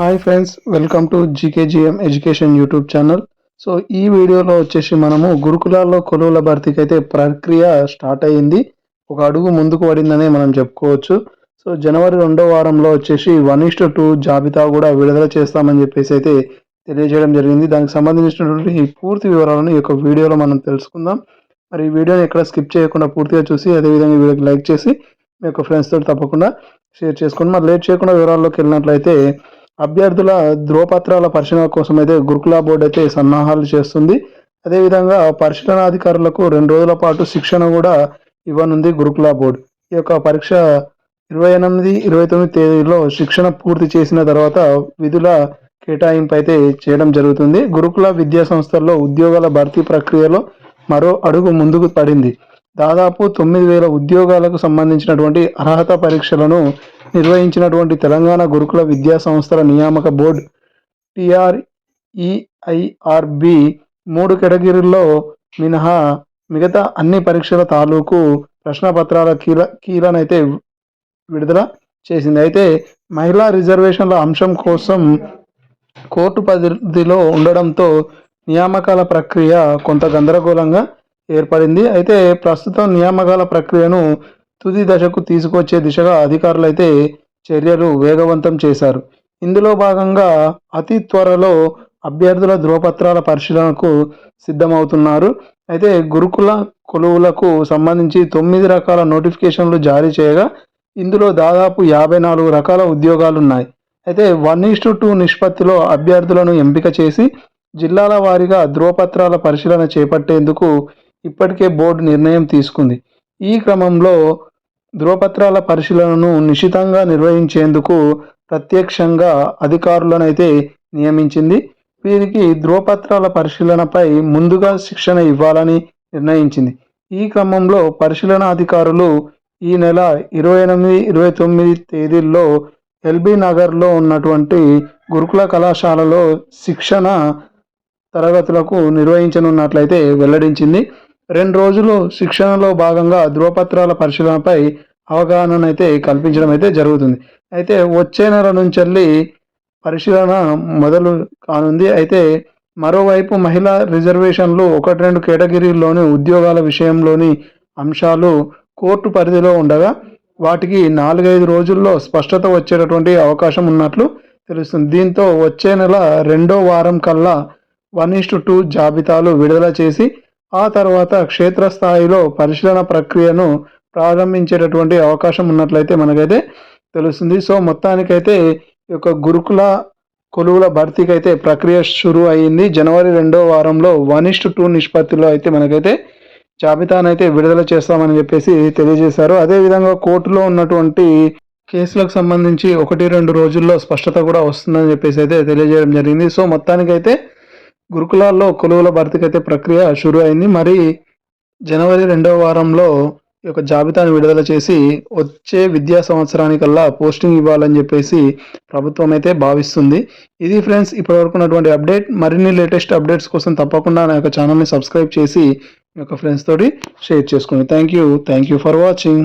Hi friends welcome to G K G M education YouTube channel. So ఈ వీడియోలో వచ్చేసి మనము గురుకులాల్లో కొలువుల భర్తీకి అయితే ప్రక్రియ స్టార్ట్ అయ్యింది. ఒక అడుగు ముందుకు పడిందనే మనం చెప్పుకోవచ్చు. సో జనవరి రెండో వారంలో వచ్చేసి వన్ ఇస్ట్ టూ జాబితా కూడా విడుదల చేస్తామని చెప్పేసి అయితే తెలియజేయడం జరిగింది. దానికి సంబంధించినటువంటి ఈ పూర్తి వివరాలను ఈ యొక్క వీడియోలో మనం తెలుసుకుందాం. మరి ఈ వీడియోని ఎక్కడ స్కిప్ చేయకుండా పూర్తిగా చూసి అదేవిధంగా ఈ వీడియోకి లైక్ చేసి మీ యొక్క ఫ్రెండ్స్తో తప్పకుండా షేర్ చేసుకోండి మరి లేట్ చేయకుండా వివరాల్లోకి వెళ్ళినట్లయితే అభ్యర్థుల ధ్రువపత్రాల పరిశీలన కోసం అయితే గురుకుల బోర్డు అయితే సన్నాహాలు చేస్తుంది. అదేవిధంగా పరిశీలనాధికారులకు రెండు రోజుల పాటు శిక్షణ కూడా ఇవ్వనుంది గురుకుల బోర్డు. ఈ యొక్క పరీక్ష ఇరవై ఎనిమిది ఇరవై తొమ్మిది తేదీలో శిక్షణ పూర్తి చేసిన తర్వాత విధుల కేటాయింపు అయితే చేయడం జరుగుతుంది. గురుకుల విద్యా సంస్థల్లో ఉద్యోగాల భర్తీ ప్రక్రియలో మరో అడుగు ముందుకు పడింది. దాదాపు తొమ్మిది వేల ఉద్యోగాలకు సంబంధించినటువంటి అర్హత పరీక్షలను నిర్వహించినటువంటి తెలంగాణ గురుకుల విద్యా సంస్థల నియామక బోర్డు టిఆర్ఈఐఆర్బి మూడు కేటగిరీల్లో మినహా మిగతా అన్ని పరీక్షల తాలూకు ప్రశ్నపత్రాల కీల కీలనైతే విడుదల చేసింది. అయితే మహిళా రిజర్వేషన్ల అంశం కోసం కోర్టు పరిధిలో ఉండడంతో నియామకాల ప్రక్రియ కొంత గందరగోళంగా ఏర్పడింది. అయితే ప్రస్తుతం నియామకాల ప్రక్రియను తుది దశకు తీసుకొచ్చే దిశగా అధికారులు అయితే చర్యలు వేగవంతం చేశారు. ఇందులో భాగంగా అతి త్వరలో అభ్యర్థుల ధృవపత్రాల పరిశీలనకు సిద్ధమవుతున్నారు. అయితే గురుకుల కొలువులకు సంబంధించి తొమ్మిది రకాల నోటిఫికేషన్లు జారీ చేయగా ఇందులో దాదాపు యాభై నాలుగు రకాల ఉద్యోగాలు ఉన్నాయి అయితే వన్ ఈస్ టూ నిష్పత్తిలో అభ్యర్థులను ఎంపిక చేసి జిల్లాల వారీగా ధృవపత్రాల పరిశీలన చేపట్టేందుకు ఇప్పటికే బోర్డు నిర్ణయం తీసుకుంది. ఈ క్రమంలో ధృవపత్రాల పరిశీలనను నిశితంగా నిర్వహించేందుకు ప్రత్యక్షంగా అధికారులనైతే నియమించింది. వీరికి ధృవపత్రాల పరిశీలనపై ముందుగా శిక్షణ ఇవ్వాలని నిర్ణయించింది. ఈ క్రమంలో పరిశీలన అధికారులు ఈ నెల ఇరవై ఎనిమిది ఇరవై తొమ్మిది తేదీల్లో ఎల్బీ నగర్లో ఉన్నటువంటి గురుకుల కళాశాలలో శిక్షణ తరగతులకు నిర్వహించనున్నట్లయితే వెల్లడించింది. రెండు రోజులు శిక్షణలో భాగంగా ధృవపత్రాల పరిశీలనపై అవగాహన అయితే కల్పించడం అయితే జరుగుతుంది. అయితే వచ్చే నెల నుంచి పరిశీలన మొదలు కానుంది. అయితే మరోవైపు మహిళా రిజర్వేషన్లు ఒకటి రెండు కేటగిరీల్లోని ఉద్యోగాల విషయంలోని అంశాలు కోర్టు పరిధిలో ఉండగా వాటికి నాలుగైదు రోజుల్లో స్పష్టత వచ్చేటటువంటి అవకాశం ఉన్నట్లు తెలుస్తుంది. దీంతో వచ్చే నెల రెండో వారం కల్లా వన్ ఇస్టు టూ జాబితాలు విడుదల చేసి ఆ తర్వాత క్షేత్రస్థాయిలో పరిశీలన ప్రక్రియను ప్రారంభించేటటువంటి అవకాశం ఉన్నట్లయితే మనకైతే తెలుస్తుంది. సో మొత్తానికైతే ఈ యొక్క గురుకుల కొలువుల భర్తీకి అయితే ప్రక్రియ షురు అయ్యింది జనవరి రెండో వారంలో వన్ ఇస్ట్ టూ నిష్పత్తిలో అయితే మనకైతే జాబితానైతే విడుదల చేస్తామని చెప్పేసి తెలియజేశారు. అదేవిధంగా కోర్టులో ఉన్నటువంటి కేసులకు సంబంధించి ఒకటి రెండు రోజుల్లో స్పష్టత కూడా వస్తుందని చెప్పేసి అయితే తెలియజేయడం జరిగింది. సో మొత్తానికైతే గురుకులాల్లో కొలువుల భర్తీకైతే ప్రక్రియ షురు అయింది మరి జనవరి రెండవ వారంలో ఈ యొక్క జాబితాను విడుదల చేసి వచ్చే విద్యా సంవత్సరానికల్లా పోస్టింగ్ ఇవ్వాలని చెప్పేసి ప్రభుత్వం అయితే భావిస్తుంది. ఇది ఫ్రెండ్స్ ఇప్పటివరకు ఉన్నటువంటి అప్డేట్. మరిన్ని లేటెస్ట్ అప్డేట్స్ కోసం తప్పకుండా నా యొక్క ఛానల్ని సబ్స్క్రైబ్ చేసి మీ యొక్క ఫ్రెండ్స్ తోటి షేర్ చేసుకోండి thank you thank you for watching.